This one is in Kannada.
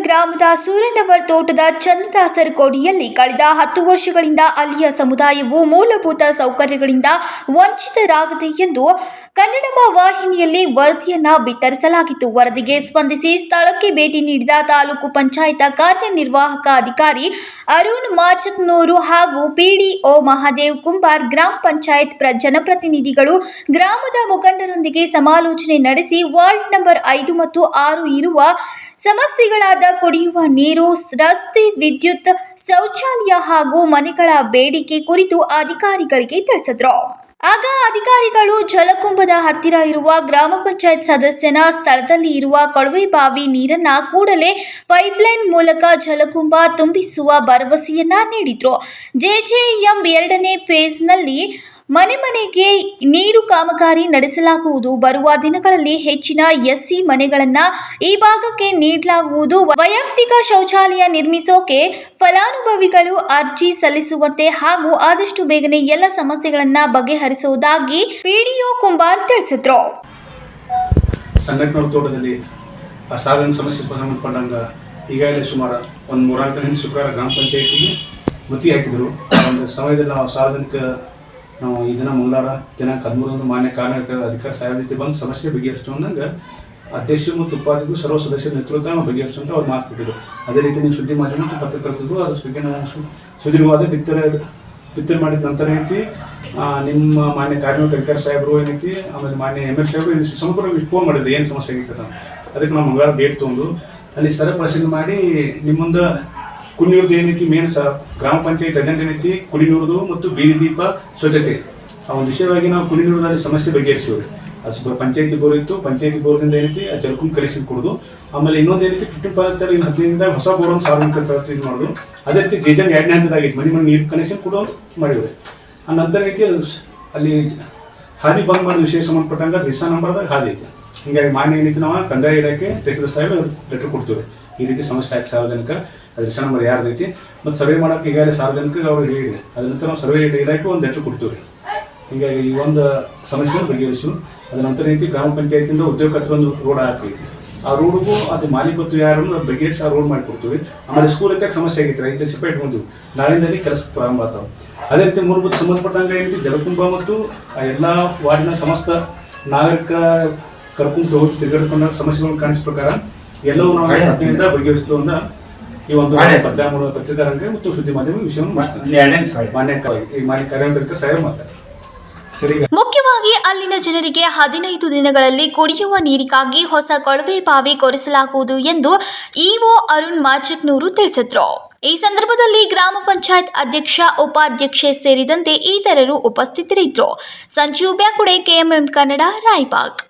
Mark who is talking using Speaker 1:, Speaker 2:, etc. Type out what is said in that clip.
Speaker 1: ಗ್ರಾಮದ ಸೂರ್ಯನವರ್ ತೋಟದ ಚಂದದಾಸರ್ ಕೋಡಿಯಲ್ಲಿ ಕಳೆದ ಹತ್ತು ವರ್ಷಗಳಿಂದ ಅಲ್ಲಿಯ ಸಮುದಾಯವು ಮೂಲಭೂತ ಸೌಕರ್ಯಗಳಿಂದ ವಂಚಿತರಾಗಿದೆ ಎಂದು ಕನ್ನಡ ವಾಹಿನಿಯಲ್ಲಿ ವರದಿಯನ್ನ ಬಿತ್ತರಿಸಲಾಗಿತ್ತು. ವರದಿಗೆ ಸ್ಪಂದಿಸಿ ಸ್ಥಳಕ್ಕೆ ಭೇಟಿ ನೀಡಿದ ತಾಲೂಕು ಪಂಚಾಯತ ಕಾರ್ಯನಿರ್ವಾಹಕ ಅಧಿಕಾರಿ ಅರುಣ್ ಮಾಚಕ್ನೂರು ಹಾಗೂ ಪಿಡಿಒ ಮಹಾದೇವ್ ಕುಂಬಾರ್ ಗ್ರಾಮ ಪಂಚಾಯತ್ ಪ್ರ ಜನಪ್ರತಿನಿಧಿಗಳು ಗ್ರಾಮದ ಮುಖಂಡರೊಂದಿಗೆ ಸಮಾಲೋಚನೆ ನಡೆಸಿ ವಾರ್ಡ್ ನಂಬರ್ ಐದು ಮತ್ತು ಆರು ಇರುವ ಸಮಸ್ಯೆಗಳಾದ ಕುಡಿಯುವ ನೀರು, ರಸ್ತೆ, ವಿದ್ಯುತ್, ಶೌಚಾಲಯ ಹಾಗೂ ಮನೆಗಳ ಬೇಡಿಕೆ ಕುರಿತು ಅಧಿಕಾರಿಗಳಿಗೆ ತಿಳಿಸಿದ್ರು. ಆಗ ಅಧಿಕಾರಿಗಳು ಜಲಕುಂಭದ ಹತ್ತಿರ ಇರುವ ಗ್ರಾಮ ಪಂಚಾಯತ್ ಸದಸ್ಯನ ಸ್ಥಳದಲ್ಲಿ ಇರುವ ಕೊಳವೆ ಬಾವಿ ನೀರನ್ನ ಕೂಡಲೇ ಪೈಪ್ಲೈನ್ ಮೂಲಕ ಜಲಕುಂಭ ತುಂಬಿಸುವ ಭರವಸೆಯನ್ನ ನೀಡಿದ್ರು. ಜೆಜೆಎಂ ಎರಡನೇ ಫೇಸ್ನಲ್ಲಿ ಮನೆ ಮನೆಗೆ ನೀರು ಕಾಮಗಾರಿ ನಡೆಸಲಾಗುವುದು. ಬರುವ ದಿನಗಳಲ್ಲಿ ಹೆಚ್ಚಿನ ಎಸ್ಸಿ ಮನೆಗಳನ್ನ ಈ ಭಾಗಕ್ಕೆ ನೀಡಲಾಗುವುದು. ವೈಯಕ್ತಿಕ ಶೌಚಾಲಯ ನಿರ್ಮಿಸೋಕೆ ಫಲಾನುಭವಿಗಳು ಅರ್ಜಿ ಸಲ್ಲಿಸುವಂತೆ ಹಾಗೂ ಆದಷ್ಟು ಬೇಗನೆ ಎಲ್ಲ ಸಮಸ್ಯೆಗಳನ್ನ ಬಗೆಹರಿಸುವುದಾಗಿ ಪಿಡಿಒ ಕುಂಬಾರ್ ತಿಳಿಸಿದ್ರು.
Speaker 2: ತೋಟದಲ್ಲಿ ಸಮಸ್ಯೆ ಸಂಬಂಧಪಟ್ಟಂಗ ಈಗಾಗಲೇ ಸುಮಾರು ಒಂದು ಗ್ರಾಮ ಪಂಚಾಯತಿಗೆ ಮತಿ ಒಂದು ಸಮಯದಲ್ಲಿ ಸಾರ್ವಜನಿಕ ನಾವು ಈ ದಿನ ಮಂಗಳವಾರ ದಿನಾಂಕ ಹದಿಮೂರರಂದು ಮಾನ್ಯ ಕಾರ್ಮಿಕ ಅಧಿಕಾರ ಸಾಹೇಬ್ ಜೊತೆ ಬಂದು ಸಮಸ್ಯೆ ಬಗೆಹರಿಸ್ತು ಅಂದಂಗೆ ಅಧ್ಯಕ್ಷರು ಮತ್ತು ಉಪಾಧ್ಯಕ್ಷರು ಸರ್ವ ಸದಸ್ಯರ ನೇತೃತ್ವ ನಾವು ಬಗೆಹರಿಸು ಅಂತ ಅವ್ರು ಮಾತು ಕೊಟ್ಟಿದ್ರು. ಅದೇ ರೀತಿ ನೀವು ಸುದ್ದಿ ಮಾಡಿ ಮತ್ತು ಪತ್ರಕರ್ತರು ಅದ್ರ ಬಗ್ಗೆ ಸು- ಸುದೀರ್ಘವಾದ ಬಿತ್ತನೆ ಬಿತ್ತನೆ ಮಾಡಿದ ನಂತರ ಏನೈತಿ ನಿಮ್ಮ ಮಾನ್ಯ ಕಾರ್ಮಿಕ ಅಧಿಕಾರ ಸಾಹೇಬರು ಏನೈತಿ, ಆಮೇಲೆ ಮಾನ್ಯ ಎಂ ಎಲ್ ಸಾಹೇಬರು ಸಂಪೂರ್ಣ ಫೋನ್ ಮಾಡಿದ್ರು. ಏನು ಸಮಸ್ಯೆ ಆಗಿತ್ತು ಅದಕ್ಕೆ ನಾವು ಮಂಗಳವಾರ ಡೇಟ್ ತೊಗೊಂಡು ಅಲ್ಲಿ ಸರ ಪರಿಶೀಲನೆ ಮಾಡಿ ನಿಮ್ಮ ಮುಂದೆ ಕುಡಿನೀರ್ದು ಏನೈತಿ ಮೇನ್ ಸಹ ಗ್ರಾಮ ಪಂಚಾಯತ್ ಅಜೆಂಡ ಏನೈತಿ ಕುಡಿನೀರುದು ಮತ್ತು ಬೀದಿ ದೀಪ ಸ್ವಚ್ಛತೆ. ಆ ಒಂದು ವಿಷಯವಾಗಿ ನಾವು ಕುಡಿನೀರಿನಲ್ಲಿ ಸಮಸ್ಯೆ ಬಗೆಹರಿಸಿವ್ರಿ ಅದು ಪಂಚಾಯತಿ ಬೋರ್ ಇತ್ತು, ಪಂಚಾಯತಿ ಬೋರ್ದಿಂದ ಏನೈತಿ ಆ ಜಲಕುಂಭ ಕಲಿಸಿ ಕೊಡೋದು. ಆಮೇಲೆ ಇನ್ನೊಂದು ಏನೈತಿ ಫಿಫ್ಟೀನ್ ಪರ್ಸೆಂಟ್ ಇನ್ನು ಹದಿನೈದರಿಂದ ಹೊಸ ಬೋರ್ ಒಂದು ಸಾರ್ವಜನಿಕ ತರಸ್ತಿ ಇದು ಮಾಡೋದು. ಅದೇ ರೀತಿ ಜೇಜನ್ ಎರಡನೇ ಹಂತದಾಗಿತ್ತು ಮನೆ ಮನೆ ನೀರು ಕನೆಕ್ಷನ್ ಕೊಡೋದು ಮಾಡಿವ್ರಿ. ಆ ನಂತರ ಏನೈತಿ ಅಲ್ಲಿ ಹಾದಿ ಬಂದ್ ಮಾಡಿದ ವಿಷಯ ಸಂಬಂಧಪಟ್ಟಂಗ ದಿಸಾ ನಂಬರ್ದಾಗ ಹಾದಿ ಐತಿ. ಹಿಂಗಾಗಿ ಮಾನ್ಯ ಏನೈತಿ ನಾವು ಕಂದಾಯ ಇಲಾಖೆ ತಹಸೀಲ್ದಾರ್ ಸಾಹೇಬ್ ಲೆಟರ್ ಕೊಡ್ತೀವಿ ಈ ರೀತಿ ಸಮಸ್ಯೆ ಆಯ್ತು ಸಾರ್ವಜನಿಕ, ಅದ್ರ ಸಣ್ಣ ನಂಬರ್ ಯಾರ್ದೈತಿ ಮತ್ತು ಸರ್ವೆ ಮಾಡೋಕೆ ಈಗಾಗಲೇ ಸಾರ್ವಜನಿಕ ಅವ್ರು ಹೇಳಿದ್ರಿ. ಅದ್ರ ನಂತರ ನಾವು ಸರ್ವೆ ಇಲಾಖೆ ಒಂದು ಲೆಟರ್ ಕೊಡ್ತೀವಿ ರೀ ಹೀಗಾಗಿ ಈ ಒಂದು ಸಮಸ್ಯೆಯನ್ನು ಬಗೆಹರಿಸು ಅದ ನಂತರ ಐತಿ ಗ್ರಾಮ ಪಂಚಾಯತಿಯಿಂದ ಉದ್ಯೋಗ ಹತ್ರ ಒಂದು ರೋಡ್ ಹಾಕೈತಿ. ಆ ರೋಡ್ಗೂ ಅದು ಮಾಲೀಕತ್ವ ಯಾರು ಅದು ಬಗೆಹರಿಸಿ ಆ ರೋಡ್ ಮಾಡಿಕೊಡ್ತೀವಿ ಆಮೇಲೆ ಸ್ಕೂಲ್ ಅಂತ ಸಮಸ್ಯೆ ಆಗೈತಿ ರೈತ ಸಿಪ್ರೇಟ್ ಬಂದು. ನಾಳಿನಲ್ಲಿ ಕೆಲಸ ಪ್ರಾರಂಭ ಆಗ್ತಾವೆ ಅದೇ ರೀತಿ ಮೂಲಭೂತ ಸಂಬಂಧಪಟ್ಟಂಗೆ ಏನೈತಿ ಜಲಕುಂಭ ಮತ್ತು ಆ ಎಲ್ಲ ವಾರ್ಡಿನ ಸಮಸ್ತ ನಾಗರಿಕ ಕರ್ಕೊಂಡು ಹೋಗಿ ತಿರುಗಾಡ್ಕೊಂಡ ಸಮಸ್ಯೆಗಳನ್ನು ಕಾಣಿಸಿದ ಪ್ರಕಾರ ಎಲ್ಲವೂ ನಾವು ಹತ್ತಿರದಿಂದ ಬಗೆಹರಿಸ್ತು ಅಂತ ಈ ಒಂದು ಪತ್ರಿಕಾ ಪತ್ರಿಕಾರಂಗ ಮತ್ತು ಸುದ್ದಿ ಮಾಧ್ಯಮ ವಿಷಯವನ್ನು ಮುಗಿಸ್ತೀವಿ. ಮಾನ್ಯ ಕ- ಈ ಮಾನ್ಯ ಕಾರ್ಯಕರ್ತರ ಸಹಾಯ ಮಾತಾಡ್ತಾರೆ
Speaker 1: ಮುಖ್ಯವಾಗಿ ಅಲ್ಲಿನ ಜನರಿಗೆ ಹದಿನೈದು ದಿನಗಳಲ್ಲಿ ಕುಡಿಯುವ ನೀರಿಗಾಗಿ ಹೊಸ ಕೊಳವೆ ಬಾವಿ ಕೊರೆಸಲಾಗುವುದು ಎಂದು ಇಒ ಅರುಣ್ ಮಾಚಕ್ನೂರು ತಿಳಿಸಿದ್ರು. ಈ ಸಂದರ್ಭದಲ್ಲಿ ಗ್ರಾಮ ಪಂಚಾಯತ್ ಅಧ್ಯಕ್ಷ ಉಪಾಧ್ಯಕ್ಷೆ ಸೇರಿದಂತೆ ಇತರರು ಉಪಸ್ಥಿತರಿದ್ದರು. ಸಂಜೀವ್ ಬ್ಯಾಕುಡೆ ಕೆಎಂಎಂ ಕನ್ನಡ ರಾಯಬಾಗ್.